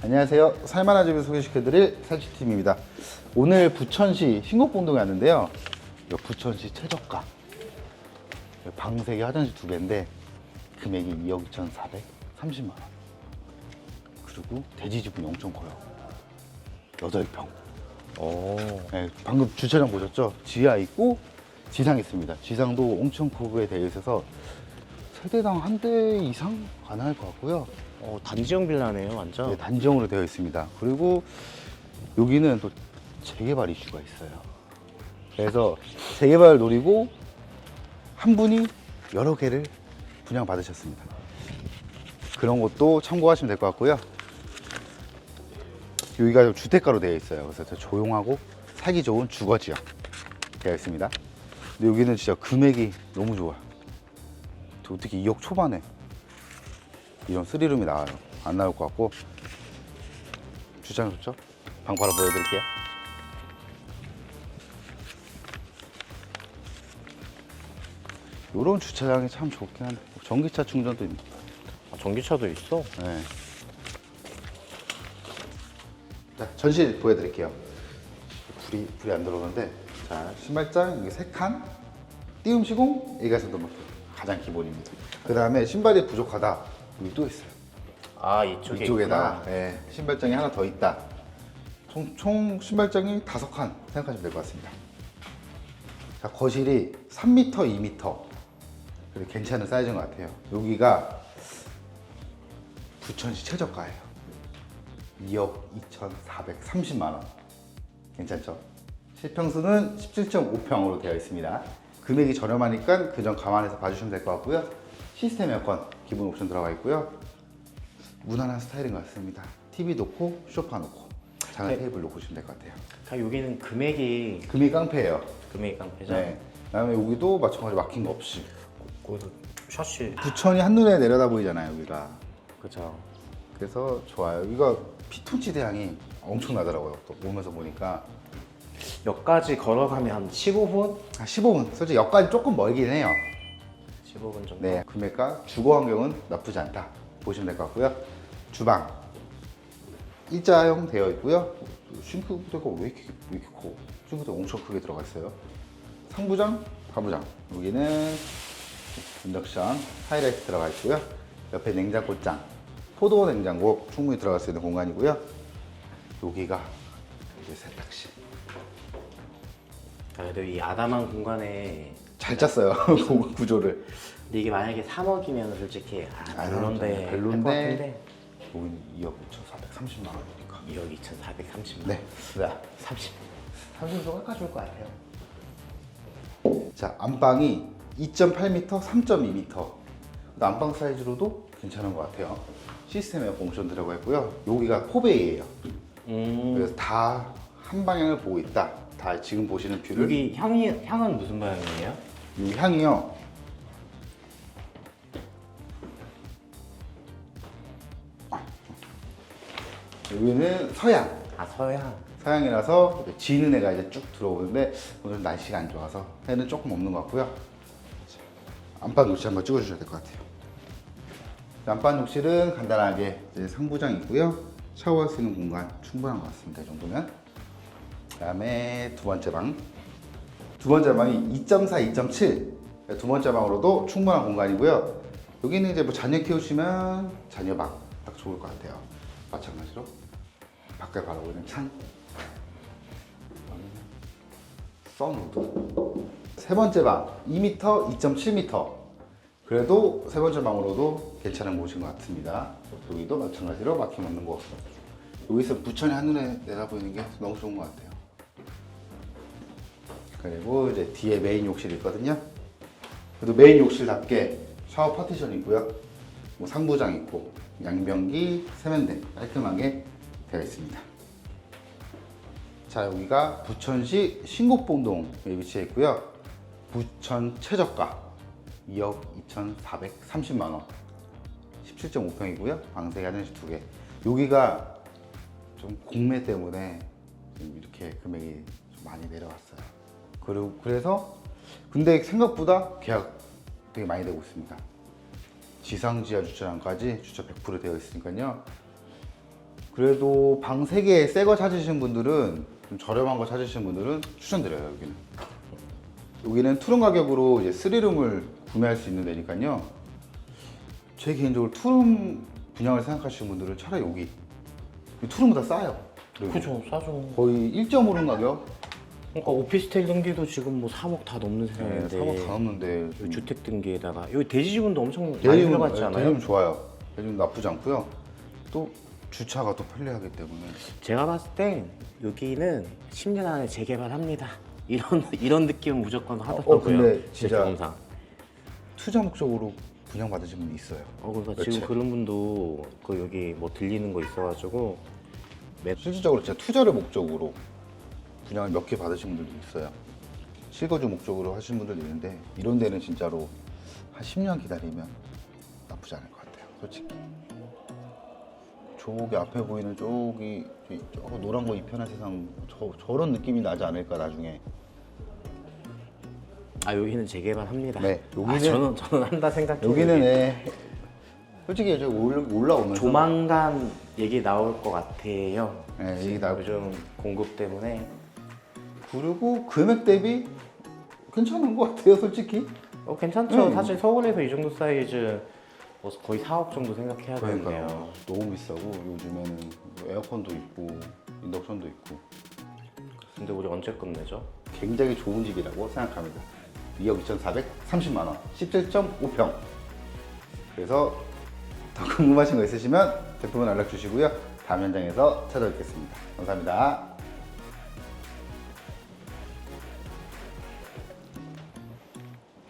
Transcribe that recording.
안녕하세요. 살만한 집을 소개시켜드릴 살치팀입니다. 오늘 부천시 신곡봉동에 왔는데요. 이 부천시 최저가 방세기 화장실 두 개인데 금액이 2억 2,430만 원. 그리고 대지 지분이 엄청 커요. 8평. 오. 네, 방금 주차장 보셨죠? 지하 있고 지상 있습니다. 지상도 엄청 크게 되어 있어서 세대당 한 대 이상 가능할 것 같고요. 어, 단지형 빌라네요, 완전. 네, 단정으로 되어 있습니다. 그리고 여기는 또 재개발 이슈가 있어요. 그래서 재개발 노리고 한 분이 여러 개를 분양 받으셨습니다. 그런 것도 참고하시면 될 것 같고요. 여기가 좀 주택가로 되어 있어요. 그래서 더 조용하고 살기 좋은 주거 지역 되어 있습니다. 근데 여기는 진짜 금액이 너무 좋아요. 저 어떻게 2억 초반에 이런 쓰리룸이 나와요. 안 나올 것 같고 주차장 좋죠? 방 바로 보여드릴게요. 이런 주차장이 참 좋긴 한데 전기차 충전도 있네. 아, 전기차도 있어? 네. 자, 전실 보여드릴게요. 불이 불이 안 들어오는데 자 신발장 여기 세 칸, 띄움 시공 뭐 가장 기본입니다. 그 다음에 신발이 부족하다 여기 또 있어요. 아, 이쪽에. 이쪽에다. 네, 신발장이 하나 더 있다. 총, 총 신발장이 다섯 칸 생각하시면 될 것 같습니다. 자, 거실이 3m, 2m. 그래도 괜찮은 사이즈인 것 같아요. 여기가 부천시 최저가예요. 2억 2,430만 원. 괜찮죠? 실평수는 17.5평으로 되어 있습니다. 금액이 저렴하니까 그점 감안해서 봐주시면 될 것 같고요. 시스템 에어컨 기본 옵션 들어가 있고요. 무난한 스타일인 것 같습니다. TV 놓고 소파 놓고 장을 네. 테이블 놓고 보시면 될 것 같아요. 아, 여기는 금액이, 금이 깡패예요. 금액이 깡패죠? 네. 그다음에 여기도 마찬가지로 막힌 거 없이 거기서. 부천이 한눈에 내려다 보이잖아요. 여기가. 그죠. 그래서 좋아요. 이거 피톤치 대향이 엄청나더라고요. 또 오면서 보니까 역까지 걸어가면 한 15분? 아, 15분. 솔직히 역까지 조금 멀긴 해요. 15분 정도. 네, 금액과 주거 환경은 나쁘지 않다 보시면 될 것 같고요. 주방 일자형 되어 있고요. 싱크대가 왜 이렇게 왜 이렇게 커? 싱크대 엄청 크게 들어가 있어요. 상부장, 하부장 여기는 인덕션 하이라이트 들어가 있고요. 옆에 냉장고장, 포도 냉장고 충분히 들어갈 수 있는 공간이고요. 여기가 이제 세탁실. 아, 그래도 이 아담한 공간에. 잘 짰어요 구조를. 근데 이게 만약에 3억이면 솔직히, 아, 아, 별론데. 별론데. 같은데. 여기는 2억 2,430만 원이니까. 2억 2,430만. 네. 자, 30. 30도 깎아줄 것 같아요. 자, 안방이 2.8m, 3.2m. 안방 사이즈로도 괜찮은 것 같아요. 시스템 에어컨 옵션 들어가 있고요. 여기가 포베이예요. 음. 그래서 다 한 방향을 보고 있다. 다 지금 보시는 뷰를 여기 향이, 향은 무슨 모양이에요? 이 향이요. 여기는 서양. 아, 서양. 서양이라서 지는 애가 이제 쭉 들어오는데 오늘 날씨가 안 좋아서 해는 조금 없는 것 같고요. 자, 안방 욕실 한번 찍어주셔야 될 것 같아요. 자, 안방 욕실은 간단하게 상부장 있고요. 샤워할 수 있는 공간 충분한 것 같습니다. 이 정도면. 그 다음에 두 번째 방. 두 번째 방이 2.4, 2.7. 두 번째 방으로도 충분한 공간이고요. 여기는 이제 뭐 자녀 키우시면 자녀 방 딱 좋을 것 같아요. 마찬가지로 밖에 바라보고 있는 창. 선우드. 세 번째 방 2m, 2.7m. 그래도 세 번째 방으로도 괜찮은 곳인 것 같습니다. 여기도 마찬가지로 막힘 없는 곳. 여기서 부천이 한눈에 내다보이는 게 너무 좋은 것 같아요. 그리고 이제 뒤에 메인 욕실이 있거든요. 그래도 메인 욕실답게 샤워 파티션 있고요. 뭐 상부장 있고 양변기, 세면대 깔끔하게 되어 있습니다. 자 여기가 부천시 신곡봉동에 위치해 있고요. 부천 최저가 2억 2,430만 원. 17.5평이고요. 방세 화장실 두 개. 여기가 좀 공매 때문에 좀 이렇게 금액이 좀 많이 내려왔어요. 그리고 그래서 근데 생각보다 계약 되게 많이 되고 있습니다. 지상 지하 주차장까지 주차 100% 되어 있으니까요. 그래도 방 3개 새 거 찾으시는 분들은 좀 저렴한 거 찾으시는 분들은 추천드려요 여기는 여기는 투룸 가격으로 이제 3룸을 구매할 수 있는 데니까요 제 개인적으로 투룸 분양을 생각하시는 분들은 차라리 여기 이 투룸보다 싸요 그리고 그죠 싸죠. 거의 1.5룸 가격 그러니까 오피스텔 등기도 지금 뭐 3억 다 넘는 네, 세상인데 3억 다 넘는데 여기 주택 등기에다가 여기 대지 지분도 엄청 많이 들어갔지 않아요? 대리움 좋아요 대리움 나쁘지 않고요 또 주차가 또 편리하기 때문에 제가 봤을 땐 여기는 10년 안에 재개발합니다. 이런 이런 느낌은 무조건 하더라고요. 어, 근데 제 진짜- 경험상. 투자 목적으로 분양 받으신 분이 있어요 어 그러니까. 지금 그런 분도 그 여기 뭐 들리는 거 있어가지고 실질적으로 진짜 투자를 목적으로 분양을 몇 개 받으신 분들도 있어요. 실거주 목적으로 하시는 분들도 있는데 이런 데는 진짜로 한 10년 기다리면 나쁘지 않을 것 같아요. 솔직히. 저기 앞에 보이는 저기 저 노란 거 이편한 세상 저, 저런 느낌이 나지 않을까 나중에 아 여기는 재개발합니다. 네, 아, 여기는- 저는 저는 한다 생각해요. 여기는 애 솔직히 올- 올라오면서 조만간 얘기 나올 것 같아요. 네, 얘기 나올 요즘 공급 때문에 그리고 금액 대비 괜찮은 것 같아요 솔직히 어, 괜찮죠. 음. 사실 서울에서 이 정도 사이즈 뭐 거의 4억 정도 생각해야. 되는데요. 너무 비싸고 요즘에는 뭐 에어컨도 있고 인덕션도 있고 근데 우리 언제 끝내죠? 굉장히 좋은 집이라고 생각합니다. 2억 2,430만 원, 17.5평. 그래서 더 궁금하신 거 있으시면 제품은 연락 주시고요. 다음 현장에서 찾아뵙겠습니다. 감사합니다.